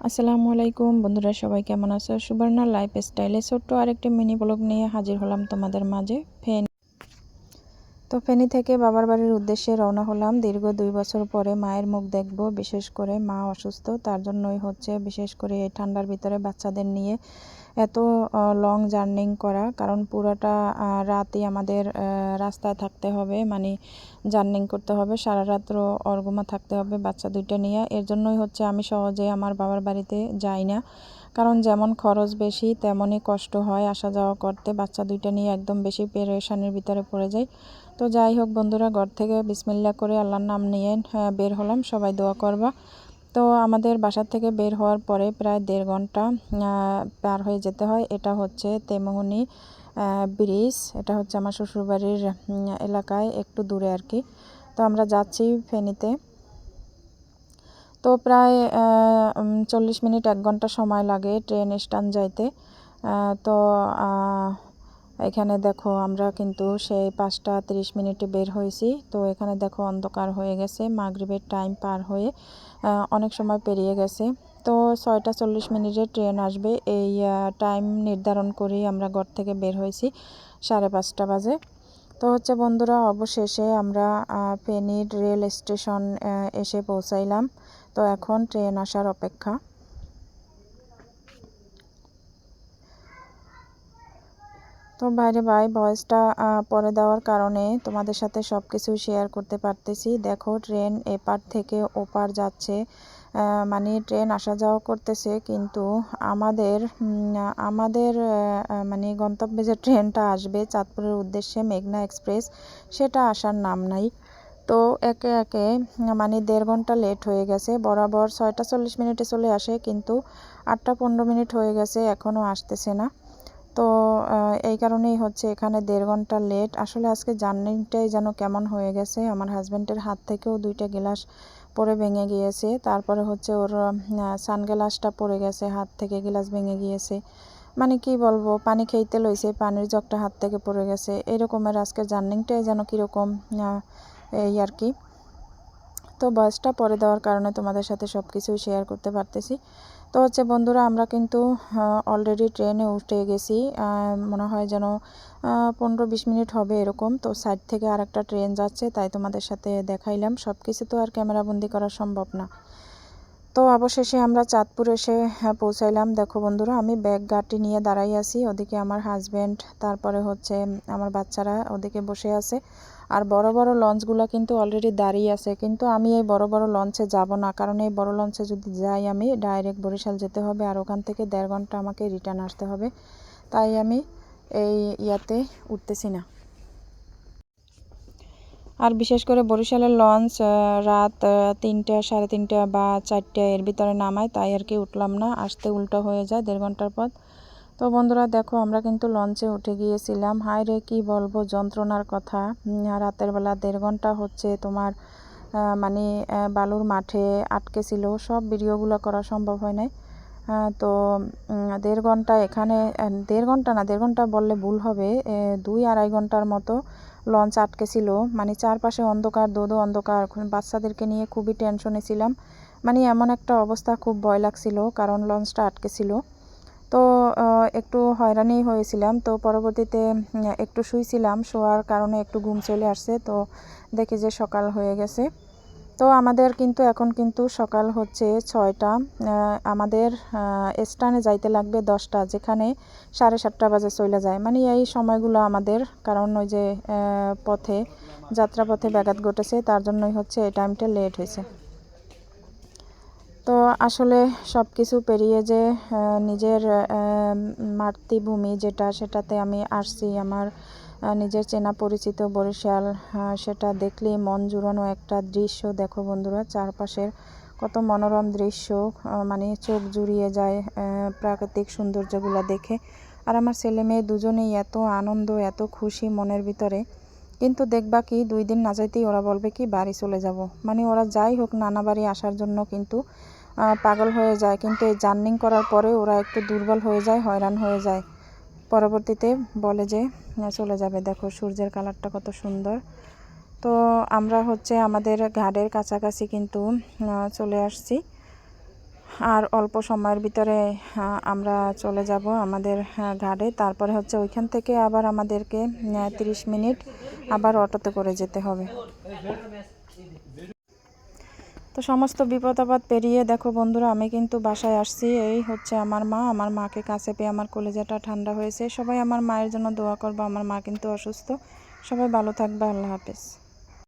আসসালামু আলাইকুম। বন্ধুরা, সবাই কেমন আছো? সুবর্ণা লাইফ স্টাইলে ছোট্ট আরেকটি মিনি ব্লগ নিয়ে হাজির হলাম তোমাদের মাঝে ফেন। তো ফেনি থেকে বাবার বাড়ির উদ্দেশ্যে রওনা হলাম। দীর্ঘ দুই বছর পরে মায়ের মুখ দেখব, বিশেষ করে মা অসুস্থ। তার জন্যই হচ্ছে বিশেষ করে এই ঠান্ডার ভিতরে বাচ্চাদের নিয়ে এত লং জার্নিং করা। কারণ পুরোটা রাতই আমাদের রাস্তায় থাকতে হবে মানে জার্নিং করতে হবে। সারা রাত্র অর্গমা থাকতে হবে, বাচ্চা দুইটা নিয়ে। এর জন্যই হচ্ছে আমি সহজে আমার বাবার বাড়িতে যাই না। কারণ যেমন খরচ বেশি, তেমনই কষ্ট হয় আসা যাওয়া করতে। বাচ্চা দুইটা নিয়ে একদম বেশি পেরেশানির ভিতরে পড়ে যায় তো যাই হোক বন্ধুরা, ঘর থেকে বিসমিল্লা করে আল্লাহর নাম নিয়ে বের হলাম। সবাই দোয়া করবা। তো আমাদের বাসার থেকে বের হওয়ার পরে প্রায় দেড় ঘণ্টা পার হয়ে যেতে হয়। এটা হচ্ছে তেমোহনি ব্রিজ। এটা হচ্ছে আমার শ্বশুরবাড়ির এলাকায় একটু দূরে আর কি। তো আমরা যাচ্ছি ফেনীতে। তো প্রায় চল্লিশ মিনিট, এক ঘণ্টা সময় লাগে ট্রেন স্ট্যান্ড যাইতে। তো এখানে দেখো আমরা কিন্তু সেই পাঁচটা তিরিশ মিনিটে বের হয়েছি। তো এখানে দেখো অন্ধকার হয়ে গেছে, মাগরীবের টাইম পার হয়ে অনেক সময় পেরিয়ে গেছে। তো ছয়টা চল্লিশ মিনিটে ট্রেন আসবে, এই টাইম নির্ধারণ করেই আমরা ঘর থেকে বের হয়েছি সাড়ে পাঁচটা বাজে। তো হচ্ছে বন্ধুরা, অবশেষে আমরা ফেনীর রেল স্টেশন এসে পৌঁছাইলাম। তো এখন ট্রেন আসার অপেক্ষা। তো বাইরে ভাই ভয়েসটা পরে দেওয়ার কারণে তোমাদের সাথে সব কিছু শেয়ার করতে পারতেছি। দেখো, ট্রেন এপার থেকে ওপার যাচ্ছে। মানে ট্রেন আসা যাওয়া করতেছে, কিন্তু আমাদের আমাদের মানে গন্তব্যে যে ট্রেনটা আসবে, চাঁদপুরের উদ্দেশ্যে মেঘনা এক্সপ্রেস, সেটা আসার নাম নাই। তো একে একে মানে দেড় ঘণ্টা লেট হয়ে গেছে। বরাবর ছয়টা চল্লিশ মিনিটে চলে আসে, কিন্তু আটটা পনেরো মিনিট হয়ে গেছে এখনও আসতেছে না। তো এই কারণেই হচ্ছে এখানে দেড় ঘণ্টা লেট আসলে আজকে জার্নিটাই যেন কেমন হয়ে গেছে, আমার হাজব্যান্ডের হাত থেকেও দুইটা গ্লাস পরে ভেঙে গিয়েছে। তারপরে হচ্ছে ওর সানগ্লাসটা পড়ে গেছে, হাত থেকে গ্লাস ভেঙে গিয়েছে। মানে কি বলব, পানি খেইতে লইছে, পানির জগটা হাত থেকে পড়ে গেছে। এরকমের আজকে জার্নিংটাই যেন কীরকম এই আর কি। তো বয়সটা পরে দেওয়ার কারণে তোমাদের সাথে সব কিছুই শেয়ার করতে পারতেছি। তো হচ্ছে বন্ধুরা, আমরা কিন্তু অলরেডি ট্রেনে উঠে গেছি। মনে হয় যেন পনেরো বিশ মিনিট হবে এরকম। তো সাইড থেকে আর একটা ট্রেন যাচ্ছে, তাই তোমাদের সাথে দেখাইলাম। সব কিছু তো আর ক্যামেরাবন্দি করা সম্ভব না। তো অবশেষে আমরা চাঁদপুর এসে পৌঁছাইলাম। দেখো বন্ধুরা, আমি ব্যাগ গাড়ি নিয়ে দাঁড়াই আছি। ওদিকে আমার হাজব্যান্ড তারপরে হচ্ছে আমার বাচ্চারা ওদিকে বসে আছে। আর বড় বড় লঞ্চগুলো কিন্তু অলরেডি দাঁড়িয়ে আছে। কিন্তু আমি এই বড় বড় লঞ্চে যাব না। কারণ এই বড় লঞ্চে যদি যাই আমি ডাইরেক্ট বরিশাল যেতে হবে। আর ওখান থেকে দেড় ঘণ্টা আমাকে রিটার্ন আসতে হবে। তাই আমি এই ইয়াতে উঠতেছি না। আর বিশেষ করে বরিশালের লঞ্চ রাত তিনটা, সাড়ে তিনটা বা চারটে এর ভিতরে নামায়, তাই আর কি উঠলাম না। আসতে উল্টো হয়ে যায় দেড় ঘণ্টার পর তো বন্ধুরা দেখো, আমরা কিন্তু লঞ্চে উঠে গিয়েছিলাম। হাই রে, কী বলব, যন্ত্রণার কথা। রাতের বেলা দেড় ঘণ্টা হচ্ছে তোমার মানে বালুর মাঠে আটকে ছিল। সব ভিডিওগুলো করা সম্ভব হয় নাই। তো দেড় ঘণ্টা এখানে দেড় ঘণ্টা না, দেড় ঘণ্টা বললে ভুল হবে। দুই আড়াই ঘণ্টার মতো লঞ্চ আটকে ছিল মানে চারপাশে অন্ধকার, দোদো অন্ধকার। বাচ্চাদেরকে নিয়ে খুবই টেনশনে ছিলাম। মানে এমন একটা অবস্থা, খুব ভয় লাগছিল, কারণ লঞ্চটা আটকে ছিল তো একটু হয়রানি হয়েছিলাম। তো, পরবর্তীতে একটু শুইছিলাম। শোয়ার কারণে একটু ঘুম চলে আসছে। তো, দেখি যে সকাল হয়ে গেছে। তো আমাদের কিন্তু এখন কিন্তু সকাল হচ্ছে ছয়টা আমাদের স্টানে যাইতে লাগবে দশটা, যেখানে সাড়ে সাতটা বাজে চলে যায়। মানে এই সময়গুলো আমাদের, কারণ ওই যে পথে, যাত্রাপথে ব্যাঘাত ঘটেছে, তার জন্যই হচ্ছে এই টাইমটা লেট হয়েছে। তো আসলে সব কিছু পেরিয়ে যে নিজের মাতৃভূমি যেটা, সেটাতে আমি আসছি, আমার নিজের চেনা পরিচিত বরিশাল সেটা দেখলেই মন জুড়ানো একটা দৃশ্য। দেখো বন্ধুরা, চারপাশের কত মনোরম দৃশ্য মানে চোখ জুড়িয়ে যায় প্রাকৃতিক সৌন্দর্যগুলো দেখে। আর আমার ছেলে মেয়ে দুজনেই এত আনন্দ, এত খুশি মনের ভিতরে। কিন্তু দেখবা কি, দুই দিন না যাইতেই ওরা বলবে কি, বাড়ি চলে যাব। মানে ওরা যাই হোক, নানা বাড়ি আসার জন্য কিন্তু পাগল হয়ে যায়। কিন্তু এই জার্নিং করার পরে ওরা একটু দুর্বল হয়ে যায়, হয়রান হয়ে যায়। পরবর্তীতে বলে যে চলে যাবে। দেখো, সূর্যের কালারটা কত সুন্দর। তো আমরা হচ্ছে আমাদের ঘাটের কাছাকাছি কিন্তু চলে আসছি। আর অল্প সময়ের ভিতরে আমরা চলে যাব আমাদের ঘাটে তারপরে হচ্ছে ওইখান থেকে আবার আমাদেরকে তিরিশ মিনিট আবার অটোতে করে যেতে হবে। তো সমস্ত বিপদ আপদ পেরিয়ে দেখো বন্ধুরা, আমি কিন্তু বাসায় আসছি। এই হচ্ছে আমার মা, আমার মাকে কাছে পেয়ে আমার কলেজাটা ঠান্ডা হয়েছে। সবাই আমার মায়ের জন্য দোয়া করব, আমার মা কিন্তু অসুস্থ। সবাই ভালো থাকবে, আল্লাহ হাফেজ।